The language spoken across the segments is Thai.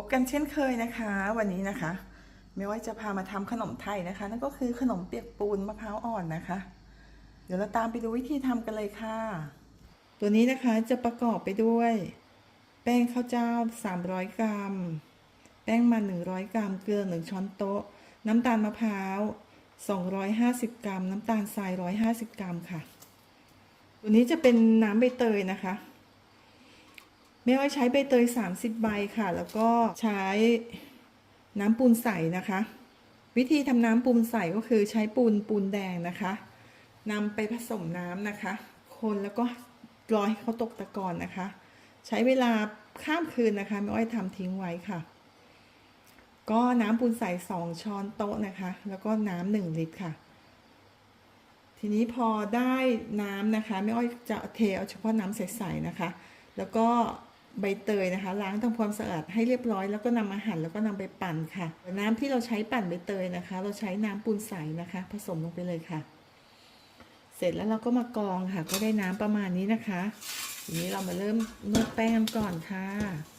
พบกันเช่นเคยนะคะ วันนี้นะคะไม่ว่าจะพามาทำขนมไทยนะคะ นั่นก็คือขนมเปียกปูนมะพร้าวอ่อนนะคะ เดี๋ยวเราตามไปดูวิธีทำกันเลยค่ะ ตัวนี้นะคะจะประกอบไปด้วย แป้งข้าวเจ้า 300 กรัม แป้งมัน 100 กรัม เกลือ 1 ช้อนโต๊ะ น้ำตาลมะพร้าว 250 กรัม น้ำตาลทราย 150 กรัมค่ะ ตัวนี้จะเป็นน้ำใบเตยนะคะ แม่อ้อยใช้ใบเตย 30 ใบค่ะ แล้วก็ใช้น้ำปูนใสนะคะ วิธีทำน้ำปูนใสก็คือใช้ปูนปูนแดงนะคะนำไปผสมน้ำนะคะ คนแล้วก็รอให้เขาตกตะกอนนะคะ ใช้เวลาข้ามคืนนะคะแม่อ้อยทำทิ้งไว้ค่ะ ก็น้ำปูนใส2ช้อนโต๊ะนะคะ แล้วก็น้ำหนึ่งลิตรค่ะ ทีนี้พอได้น้ำนะคะแม่อ้อยจะเทเอาเฉพาะน้ำใสๆนะคะ แล้วก็ ใบเตยนะคะ ล้างทำความสะอาดให้เรียบร้อยแล้วก็นำมาหั่นแล้วก็นำไปปั่นค่ะ น้ำที่เราใช้ปั่นใบเตยนะคะ เราใช้น้ำปูนใสนะคะ ผสมลงไปเลยค่ะ เสร็จแล้วเราก็มากรองค่ะ ก็ได้น้ำประมาณนี้นะคะ ทีนี้เรามาเริ่มนวดแป้งก่อนค่ะ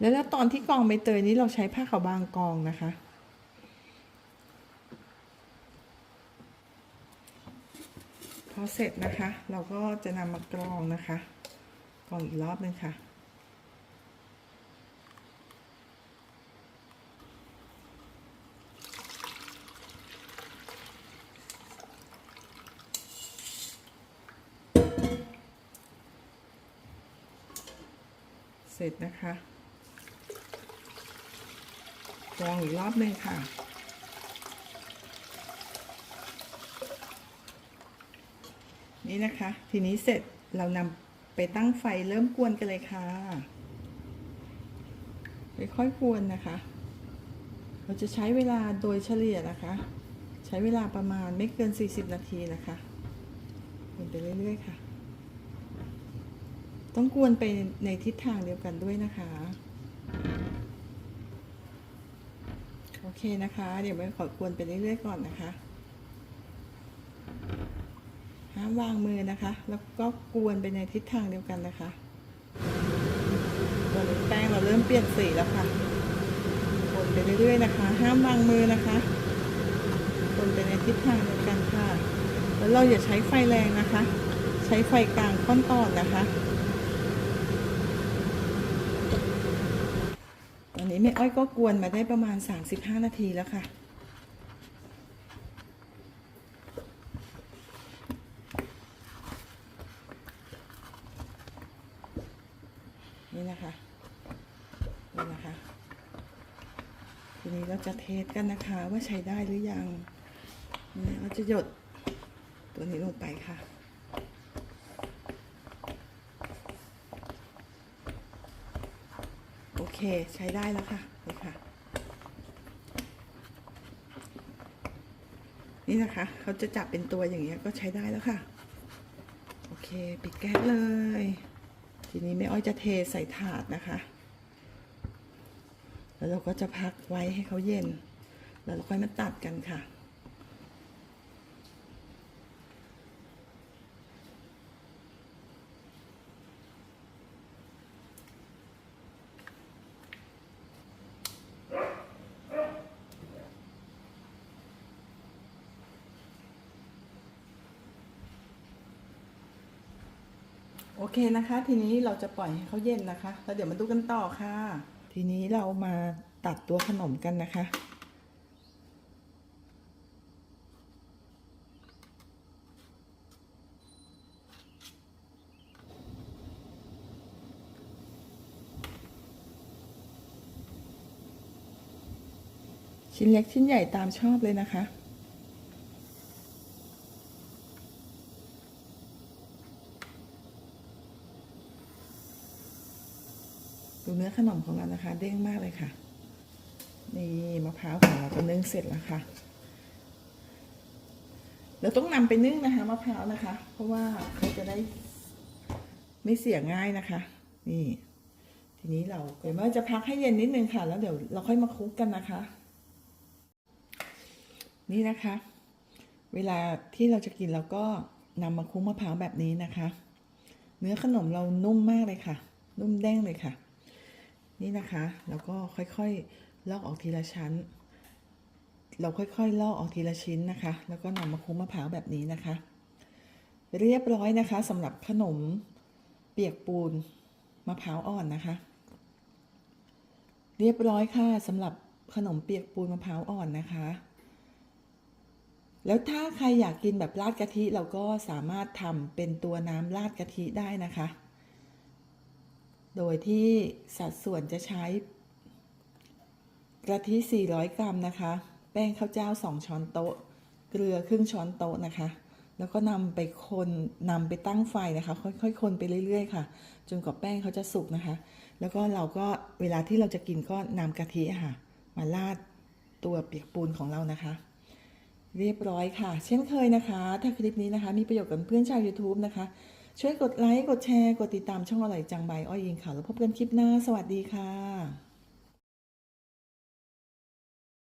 แล้วแล้วตอนที่กรองใบเตยนี้เราใช้ผ้าขาวบางกรองนะคะ พอเสร็จนะคะ เราก็จะนำมากรองนะคะ กรองอีกรอบนึงค่ะ เสร็จนะคะ กรองอีกรอบหนึ่งค่ะ นี่นะคะ ทีนี้เสร็จเรานำไปตั้งไฟเริ่มกวนกันเลยค่ะค่อยๆกวนนะคะ เราจะใช้เวลาโดยเฉลี่ยนะคะ ใช้เวลาประมาณไม่เกิน 40 นาทีนะคะกวนไปเรื่อยๆค่ะ ต้องกวนไปในทิศทางเดียวกันด้วยนะคะ เคนะคะ เดี๋ยวไม่ขอกวนไปเรื่อยๆก่อนนะคะห้ามวางมือนะคะ แล้วก็กวนไปในทิศทางเดียวกันนะคะตอนนี้แป้งเราเริ่มเปลี่ยนสีแล้วค่ะกวนไปเรื่อยๆนะคะ ห้ามวางมือนะคะกวนไปในทิศทางเดียวกันค่ะ แล้วเราอย่าใช้ไฟแรงนะคะ ใช้ไฟกลางค่อนอ่อนนะคะ ตอ นี้แม่อ้อยก็กวนมาได้ประมาณ 35 นาทีแล้วค่ะ นี่นะคะนี่นะคะ ทีนี้เราจะเทสกันนะคะว่าใช้ได้หรือยัง เราจะหยดตัวนี้ลงไปค่ะ โอเคใช้ได้แล้วค่ะนี่ค่ะ นี่นะคะเขาจะจับเป็นตัวอย่างเงี้ยก็ใช้ได้แล้วค่ะ โอเคปิดแก๊สเลย ทีนี้แม่อ้อยจะเทใส่ถาดนะคะ แล้วเราก็จะพักไว้ให้เขาเย็น แล้วเราค่อยมาตัดกันค่ะ โอเคนะคะ ทีนี้เราจะปล่อยให้เขาเย็นนะคะ แล้วเดี๋ยวมาดูกันต่อค่ะ ทีนี้เรามาตัดตัวขนมกันนะคะ ชิ้นเล็กชิ้นใหญ่ตามชอบเลยนะคะ ดูเนื้อขนมของเรานะคะ เด้งมากเลยค่ะ นี่มะพร้าวของเราก็นึ่งเสร็จแล้วค่ะเราต้องนำไปนึ่งนะคะมะพร้าวนะคะ เพราะว่าเขาจะได้ไม่เสียง่ายนะคะ นี่ ทีนี้เราเดี๋ยวแม่จะพักให้เย็นนิดนึงค่ะ แล้วเดี๋ยวเราค่อยมาคลุกกันนะคะ นี่นะคะ เวลาที่เราจะกินเราก็นำมาคลุกมะพร้าวแบบนี้นะคะ เนื้อขนมเรานุ่มมากเลยค่ะ นุ่มแด้งเลยค่ะ นี่นะคะ แล้วก็ค่อยๆลอกออกทีละชั้น เราค่อยๆลอกออกทีละชิ้นนะคะ แล้วก็นำมาคลุกมะพร้าวแบบนี้นะคะ เรียบร้อยนะคะสำหรับขนมเปียกปูนมะพร้าวอ่อนนะคะ เรียบร้อยค่ะสำหรับขนมเปียกปูนมะพร้าวอ่อนนะคะ แล้วถ้าใครอยากกินแบบราดกะทิเราก็สามารถทำเป็นตัวน้ำราดกะทิได้นะคะ โดยที่สัดส่วนจะใช้กะทิ 400 กรัมนะคะ แป้งข้าวเจ้า 2 ช้อนโต๊ะ เกลือครึ่งช้อนโต๊ะนะคะ แล้วก็นำไปคนนำไปตั้งไฟนะคะ ค่อยๆ คนไปเรื่อยๆ ค่ะ จนกว่าแป้งเขาจะสุกนะคะ แล้วก็เราก็เวลาที่เราจะกินก็นำกะทิค่ะ มาราดตัวเปียกปูนของเรานะคะ เรียบร้อยค่ะ เช่นเคยนะคะ ถ้าคลิปนี้นะคะ มีประโยชน์กับเพื่อนชาว YouTube นะคะ ช่วยกดไลค์ กดแชร์ กดติดตามช่องอร่อยจังใบอ้อยยิงข่าวแล้วพบกันคลิปหน้า สวัสดีค่ะ